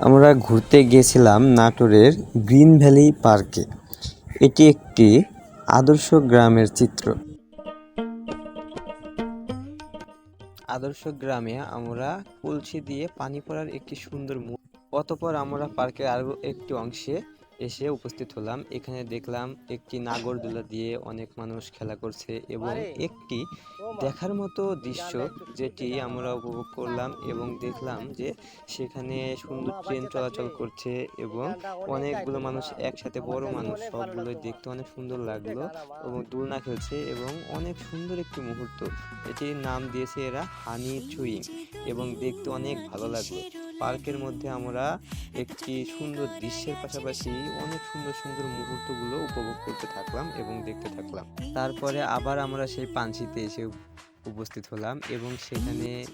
আমরা ঘুরতে গিয়েছিলাম নাটোরের গ্রিন ভ্যালি পার্কে। এটি একটি আদর্শ গ্রামের চিত্র। আদর্শ গ্রামে আমরা কলসি দিয়ে পানি পড়ার একটি সুন্দর অতঃপর আমরা পার্কের আরও একটি অংশে এসে উপস্থিত হলাম। এখানে দেখলাম একটি নাগরদোলা দিয়ে অনেক মানুষ খেলা করছে এবং একটি দেখার মতো দৃশ্য যেটি আমরা উপভোগ করলাম এবং দেখলাম যে সেখানে সুন্দর ট্রেন চলাচল করছে এবং অনেকগুলো মানুষ একসাথে বড় মানুষ সবগুলো দেখতে অনেক সুন্দর লাগল এবং দোলনা খেলছে এবং অনেক সুন্দর একটি মুহূর্ত। এটির নাম দিয়েছে এরা হানি চুইং এবং দেখতে অনেক ভালো লাগল। পার্কের মধ্যে আমরা একটি সুন্দর দৃশ্যের পাশাপাশি অনেক সুন্দর সুন্দর মুহূর্তগুলো উপভোগ করতে থাকলাম এবং দেখতে থাকলাম। তারপরে আবার আমরা সেই পাঞ্চিতে এসে উপস্থিত হলাম এবং সেখানে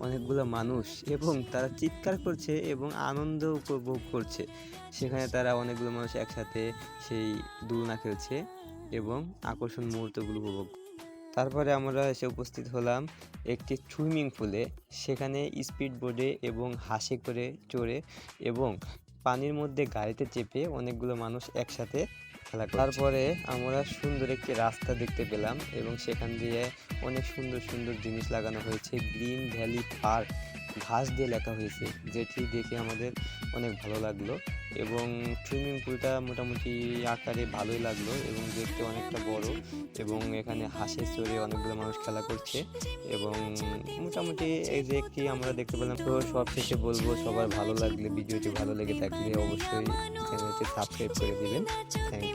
অনেকগুলো মানুষ এবং তারা চিৎকার করছে এবং আনন্দ উপভোগ করছে। সেখানে তারা অনেকগুলো মানুষ একসাথে সেই দোলনা খেলছে এবং আকর্ষণ মুহূর্তগুলো উপভোগ তারপরে আমরা এসে উপস্থিত হলাম একটি সুইমিং পুলে, সেখানে স্পিড বোর্ডে এবং হাসি করে চড়ে এবং পানির মধ্যে গাড়িতে চেপে অনেকগুলো মানুষ একসাথে খেলা তারপরে আমরা সুন্দর একটি রাস্তা দেখতে পেলাম এবং সেখান দিয়ে অনেক সুন্দর সুন্দর জিনিস লাগানো হয়েছে, গ্রিন ভ্যালি পার্ক। ঘাস দিয়ে লেখা হয়েছে, যেটি দেখে আমাদের অনেক ভালো লাগল এবং সুইমিং পুলটা মোটামুটি আকারে ভালোই লাগল এবং দেখতে অনেকটা বড় এবং এখানে হাসে চড়ে অনেকগুলো মানুষ খেলা করছে এবং মোটামুটি এই যে একটি আমরা দেখতে পেলাম তো সব শেষে বলব সবার ভালো লাগলে, ভিডিওটি ভালো লেগে থাকলে অবশ্যই চ্যানেলটি সাবস্ক্রাইব করে দিবেন। Thank you